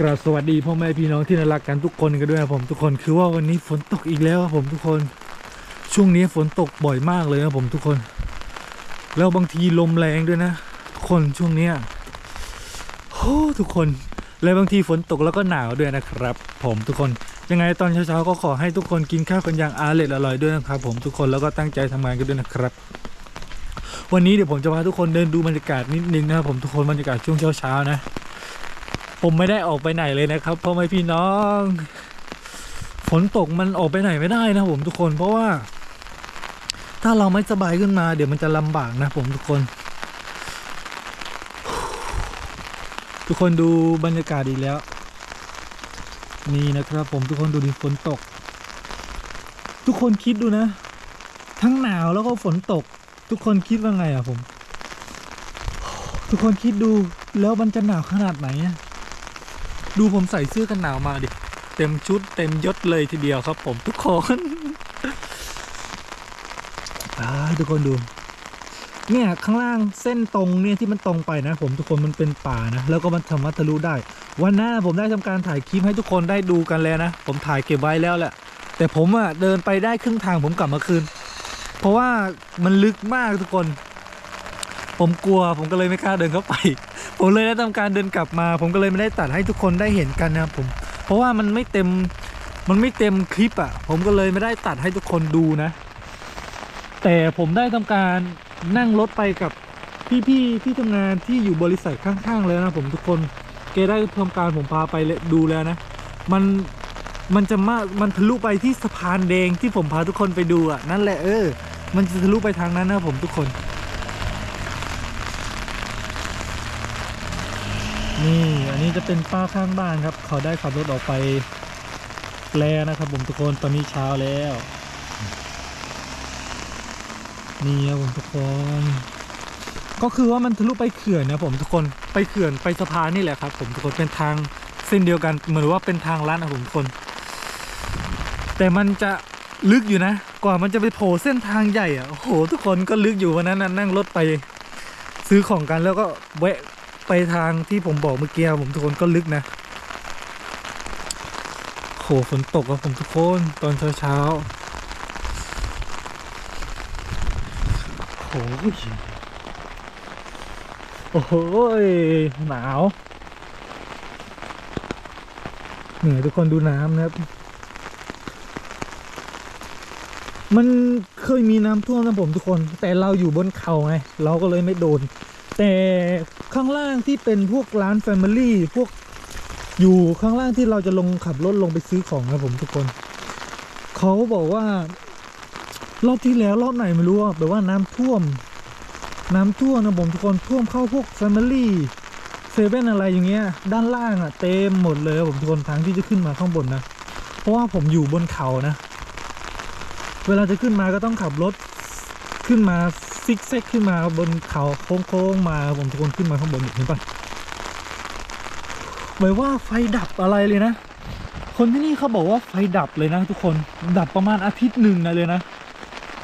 กราบสวัสดีพ่อแม่พี่น้องที่น่ารักกันทุกคนกันด้วยนะผมทุกคนคือว่าวันนี้ฝนตกอีกแล้วครับผมทุกคนช่วงนี้ฝนตกบ่อยมากเลยนะผมทุกคน แล้วบางทีลมแรงด้วยนะทุกคนช่วงเนี้ยโอ้ทุกคนแล้วบางทีฝนตกแล้วก็หนาวด้วยนะครับ ผมทุกคนยังไงตอนเช้าๆก็ขอให้ทุกคนกินข้าวกันอย่างอาเล็ดอร่อยด้วยนะครับ ผมทุกคนแล้วก็ตั้งใจทำงานกันด้วยนะครับ วันนี้เดี๋ยวผมจะพาทุกคนเดินดูบรรยากาศนิดนึงนะครับผมทุกคนบรรยากาศช่วงเช้าๆนะ ผมไม่ได้ออกไปไหนเลยนะครับพ่อแม่พี่น้อง ฝนตกมันออกไปไหนไม่ได้นะผมทุกคนเพราะว่า ถ้าเราไม่สบายขึ้นมา เดี๋ยวมันจะลำบากนะผมทุกคน ทุกคนดูบรรยากาศอีแล้ว นี่นะครับ ผมทุกคนดูดิฝนตก ทุกคนคิดดูนะ ทั้งหนาวแล้วก็ฝนตก ทุกคนคิดว่าไงอะผม ทุกคนคิดดูแล้วมันจะหนาวขนาดไหนอะ ดูผมใส่เสื้อกันหนาวมาดิ เต็มชุดเต็มยศเลยทีเดียวครับผมทุกคนทุกคนดู เนี่ย ข้างล่างเส้นตรงเนี่ยที่มันตรงไปนะ ผมทุกคนมันเป็นป่านะ แล้วก็มันสามารถทะลุได้ วันหน้าผมได้ทำการถ่ายคลิปให้ทุกคนได้ดูกันแล้วนะ ผมถ่ายเก็บไว้แล้วแหละ แต่ผมอะเดินไปได้ครึ่งทางผมกลับมาคืน เพราะว่ามันลึกมากทุกคน ผมกลัวผมก็เลยไม่กล้าเดินเข้าไป ผมเลยได้ทำการเดินกลับมา ผมก็เลยไม่ได้ตัดให้ทุกคนได้เห็นกันนะครับผม เพราะว่ามันไม่เต็มมันไม่เต็มคลิปอะ ผมก็เลยไม่ได้ตัดให้ทุกคนดูนะ แต่ผมได้ทำการนั่งรถไปกับพี่ๆที่ทำงานที่อยู่บริษัทข้างๆเลยนะผมทุกคนแกได้ทำการผมพาไปดูแล้วนะ มันมันจะมามันทะลุไปที่สะพานแดงที่ผมพาทุกคนไปดูอะนั่นแหละเออ มันจะทะลุไปทางนั้นนะผมทุกคน นี่อันนี้จะเป็นป้าข้างบ้านครับ เขาได้ขับรถออกไปแล้วนะครับผมทุกคนตอนนี้เช้าแล้ว นี่ครับผมทุกคน ก็คือว่ามันทะลุไปเขื่อนนะผมทุกคนไปเขื่อนไปสะพานนี่แหละครับ ผมทุกคนเป็นทางเส้นเดียวกันเหมือนว่าเป็นทางลัดนะผมทุกคน แต่มันจะลึกอยู่นะ กว่ามันจะไปโผล่เส้นทางใหญ่อะโอ้โหทุกคนก็ลึกอยู่วันนั้นนะนั่งรถไป ซื้อของกันแล้วก็แวะ ไปทางที่ผมบอกเมื่อกี้ผมทุกคนก็ลึกนะโหฝนตกครับผมทุกคนตอนเช้าเช้าโหโอ้โหหนาวเหนื่อยทุกคนดูน้ำนะครับ มันเคยมีน้ำท่วมนะผมทุกคน แต่เราอยู่บนเขาไง เราก็เลยไม่โดน แต่ข้างล่างที่เป็นพวกร้านแฟมิลี่พวกอยู่ข้างล่างที่เราจะลงขับรถลงไปซื้อของนะผมทุกคน เขาบอกว่ารอบที่แล้วรอบไหนไม่รู้แบบว่าน้ำท่วม น้ำท่วมนะผมทุกคนท่วมเข้าพวกแฟมิลี่เซเว่นอะไรอย่างเงี้ย ด้านล่างอะเต็มหมดเลยครับผมทุกคนทางที่จะขึ้นมาข้างบนนะ เพราะว่าผมอยู่บนเขานะ เวลาจะขึ้นมาก็ต้องขับรถ ขึ้นมาซิกแซกขึ้นมาบนเขาโค้งๆมาผมทุกคนขึ้นมาข้างบนเห็นปะหมายว่าไฟดับอะไรเลยนะ คนที่นี่เขาบอกว่าไฟดับเลยนะ ทุกคนดับประมาณอาทิตย์หนึ่งนะเลยนะ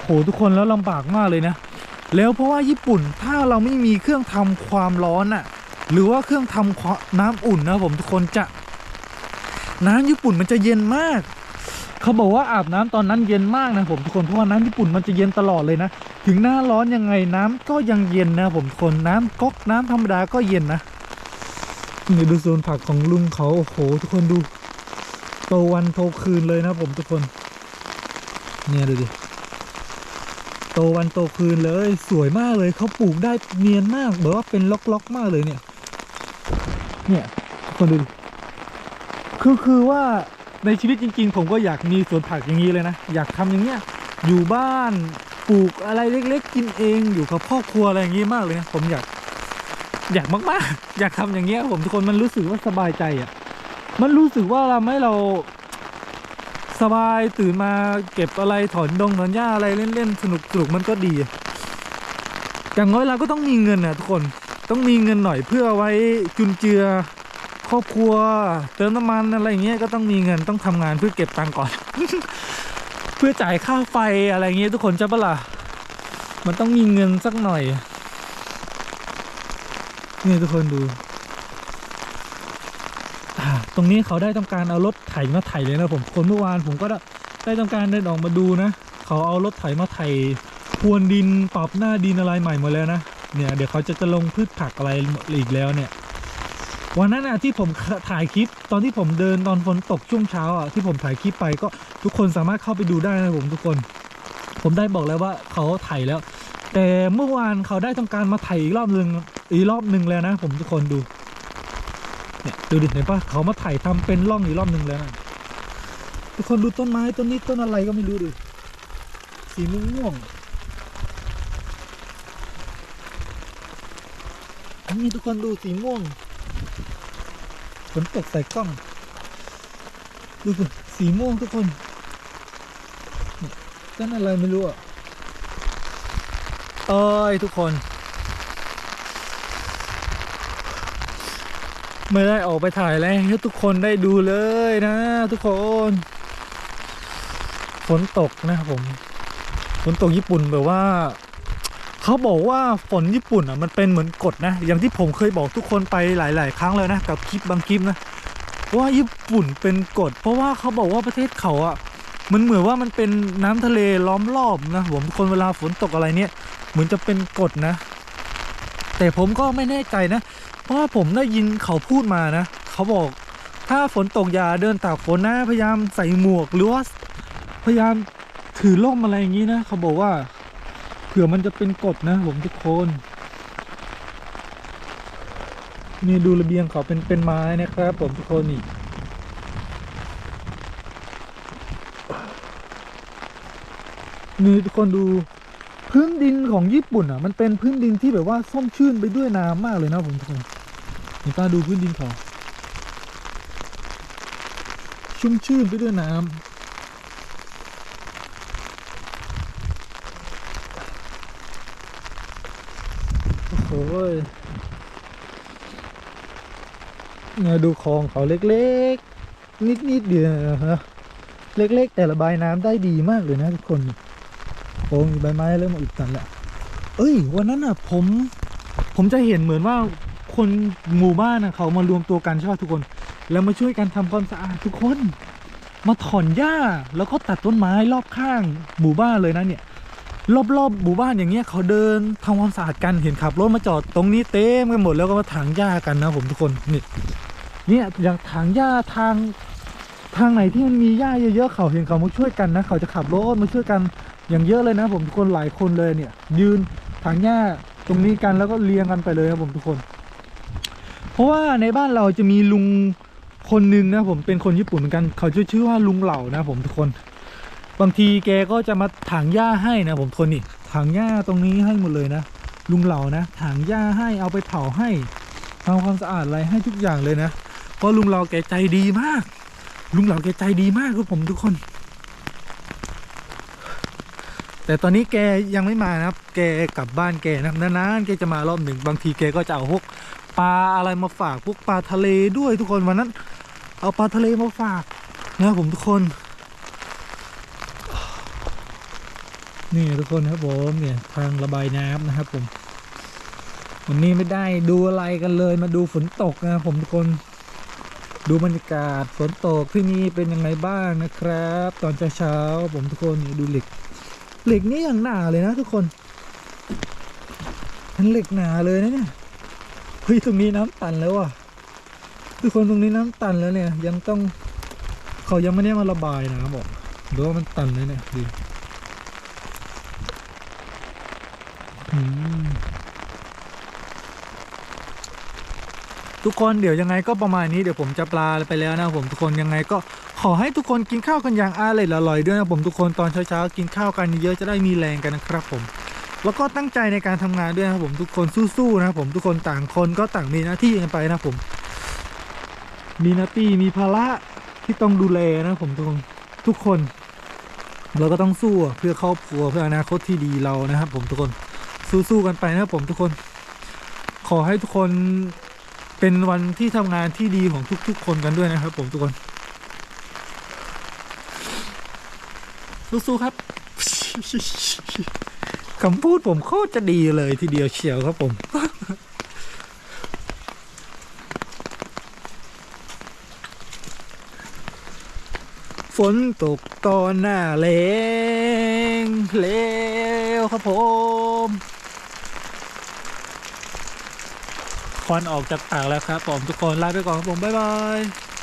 โหทุกคนแล้วลำบากมากเลยนะ แล้วเพราะว่าญี่ปุ่นถ้าเราไม่มีเครื่องทำความร้อนอะ่ะ หรือว่าเครื่องทำควาน้ำอุ่นนะผมทุกคนจะ น้ำญี่ปุ่นมันจะเย็นมาก เขาบอกว่าอาบน้ำตอนนั้นเย็นมากนะผมทุกคนเพราะว่าน้ำญี่ปุ่นมันจะเย็นตลอดเลยนะ ถึงหน้าร้อนยังไงน้ำก็ยังเย็นนะผมทุกคนน้ำก๊อกน้ำธรรมดาก็เย็นนะนี่ดูโซนผักของลุงเขาโอ้โห ทุกคนดูโตวันโตคืนเลยนะผมทุกคน เนี่ยดูดิโตวันโตคืนเลยสวยมากเลยเขาปลูกได้เนียนมากแบบว่าเป็นล็อกๆมากเลยเนี่ย เนี่ยทุกคนดูดิคือคือว่า ในชีวิตจริง ๆ ผมก็อยากมีสวนผักอย่างนี้เลยนะ อยากทำอย่างเงี้ยอยู่บ้านปลูกอะไรเล็ก ๆ กินเองอยู่กับพ่อครัวอะไรอย่างงี้มากเลยนะผมอยากอยากมากๆ อยากทำอย่างเงี้ยผมทุกคนมันรู้สึกว่าสบายใจอะมันรู้สึกว่าเราไม่เราสบายตื่นมาเก็บอะไรถอนดงถอนหญ้าอะไรเล่นๆสนุกสนุกมันก็ดี อย่างน้อยเราก็ต้องมีเงินนะทุกคนต้องมีเงินหน่อยเพื่อไว้จุนเจือ ครอบครัวเติมน้ำมันอะไรเงี้ยก็ต้องมีเงินต้องทำงานเพื่อเก็บตังค์ก่อน เพื่อจ่ายค่าไฟอะไรเงี้ยทุกคนจะปะล่ะมันต้องมีเงินสักหน่อยนี่ทุกคนดู ตรงนี้เขาได้ทำการเอารถไถมาไถเลยนะผม คนเมื่อวานผมก็ได้ได้ทำการเดินออกมาดูนะ เขาเอารถไถมาไถพรวนดินปรับหน้าดินอะไรใหม่หมดแล้วนะ เนี่ยเดี๋ยวเขาจะจะลงพืชผักอะไรอีกแล้วเนี่ย วันนั้นน่ะที่ผมถ่ายคลิปตอนที่ผมเดินตอนฝนตกช่วงเช้าอะที่ผมถ่ายคลิปไปก็ทุกคนสามารถเข้าไปดูได้นะผมทุกคน ผมได้บอกแล้วว่าเขาไถแล้ว แต่เมื่อวานเขาได้ทำการมาไถอีกรอบหนึ่งอีกรอบหนึ่งแล้วนะ ผมทุกคนดูเนี่ยดูดิเห็นปะเขามาไถทำเป็นร่องอีกรอบหนึ่งแล้วนะทุกคนดูต้นไม้ต้นนี้ต้นอะไรก็ไม่รู้ดิสีม่วงๆอันนี้ทุกคนดูสีม่วง ฝนตกใส่กล้อง ดูสิสีม่วงทุกคนนี่นอะไรไม่รู้อะเอ้ยทุกคน ไม่ได้ออกไปถ่ายแล้วให้ทุกคนได้ดูเลยนะ ทุกคนฝนตกนะครับผมฝนตกญี่ปุ่นแบบว่า เขาบอกว่าฝนญี่ปุ่นอะมันเป็นเหมือนกฎนะ อย่างที่ผมเคยบอกทุกคนไปหลาย ๆ ครั้งเลยนะ กับคลิปบางคลิปนะว่าญี่ปุ่นเป็นกฎเพราะว่าเขาบอกว่าประเทศเขาอะมันเหมือนว่ามันเป็นน้ำทะเลล้อมรอบนะผมทุกคนเวลาฝนตกอะไรเนี่ย เหมือนจะเป็นกฎนะ แต่ผมก็ไม่แน่ใจนะ เพราะว่าผมได้ยินเขาพูดมานะเขาบอกถ้าฝนตกอย่าเดินตากฝนนะพยายามใส่หมวกหรือว่าพยายามถือร่มอะไรอย่างนี้นะเขาบอกว่า ผื่อมันจะเป็นกฎนะผมทุกคนนี่ดูระเบียงเขาเป็นเป็นไม้นะครับ ผมทุกคนนี่นี่ทุกคนดูพื้นดินของญี่ปุ่นอะ มันเป็นพื้นดินที่แบบว่าส้มชื่นไปด้วยน้ำมากเลยนะผมทุกคนนี่ตาดูพื้นดินเขาชุ่มชื่นไปด้วยน้ำโอ้โหเนี่ยดูคลองเขาเล็กๆ นิดๆเดียวนะเล็กๆ แต่ระบายน้ำได้ดีมากเลยนะทุกคนโอ้มีใบไม้เริ่มอุดตันแล้วเอ้ย วันนั้นอะ ผม ผมจะเห็นเหมือนว่าคนหมู่บ้านนะเขามารวมตัวกันใช่ป่ะทุกคน แล้วมาช่วยกันทำความสะอาดทุกคน มาถอนหญ้าแล้วก็ตัดต้นไม้รอบข้างหมู่บ้านเลยนะเนี่ย รอบๆหมู่บ้านอย่างเงี้ยเขาเดินทำความสะอาดกันเห็นขับรถมาจอดตรงนี้เต็มกันหมดแล้วก็มาถางหญ้ากันนะผมทุกคนนี่เนี่ยอย่างถางหญ้าทางทางไหนที่มันมีหญ้าเยอะๆเขาเห็นเขามาช่วยกันนะ เขาจะขับรถมาช่วยกันอย่างเยอะเลยนะ ผมทุกคนหลายคนเลยเนี่ย ยืนถางหญ้าตรงนี้กันแล้วก็เรียงกันไปเลยนะผมทุกคน เพราะว่าในบ้านเราจะมีลุงคนหนึ่งนะผมเป็นคนญี่ปุ่นเหมือนกัน เขาจะชื่อว่าลุงเหล่านะผมทุกคน บางทีแกก็จะมาถางหญ้าให้นะผมทุกคนนี่ถางหญ้าตรงนี้ให้หมดเลยนะ ลุงเหล่านะถางหญ้าให้เอาไปเผาให้ทำความสะอาดอะไรให้ทุกอย่างเลยนะเพราะลุงเหล่าแกใจดีมาก ลุงเหล่าแกใจดีมากครับผมทุกคน แต่ตอนนี้แกยังไม่มานะครับ แกกลับบ้านแกนะนานๆแกจะมารอบหนึ่งบางทีแกก็จะเอาพวกปลาอะไรมาฝากพวกปลาทะเลด้วยทุกคนวันนั้น เอาปลาทะเลมาฝากนะครับผมทุกคน นี่ทุกคนครับผมเนี่ยทางระบายน้ำนะครับผมวันนี้ไม่ได้ดูอะไรกันเลยมาดูฝนตกนะครับผมทุกคนดูบรรยากาศฝนตกที่นี่เป็นยังไงบ้างนะครับ ตอนเช้าๆผมทุกคนดูเหล็ก เหล็กนี่อย่างหนาเลยนะทุกคนมันเหล็กหนาเลยนะเนี่ยเฮ้ยตรงนี้น้ำตันแล้วอะทุกคนตรงนี้น้ำตันแล้วเนี่ย ยังต้องเขายังไม่ได้มาระบายนะบอกหรือว่ามันตันเลยเนี่ยดูอืม ทุกคนเดี๋ยวยังไงก็ประมาณนี้เดี๋ยวผมจะปลาไปแล้วนะผมทุกคนยังไงก็ขอให้ทุกคนกินข้าวกันอย่างอร่อยอร่อยด้วยนะผมทุกคนตอนเช้าๆกินข้าวกันเยอะจะได้มีแรงกันนะครับผม แล้วก็ตั้งใจในการทำงานด้วยนะครับผมทุกคนสู้ๆนะผมทุกคนต่างคนก็ต่างมีหน้าที่กันไปนะผม มีหน้าที่มีภาระที่ต้องดูแลนะผมทุกคนทุกคน เราก็ต้องสู้เพื่อครอบครัวเพื่ออนาคตที่ดีเรานะครับผมทุกคน สู้ๆกันไปนะครับผมทุกคน ขอให้ทุกคนเป็นวันที่ทำงานที่ดีของทุก ๆ คนกันด้วยนะครับ ผมทุกคน สู้ๆครับคำพูดผมโคตรจะดีเลยทีเดียวเชียวครับผม ฝนตกตอนหน้าแรงเลวครับผม ควันออกจากปากแล้วครับผมทุกคนลาไปก่อนครับผมบ๊ายบาย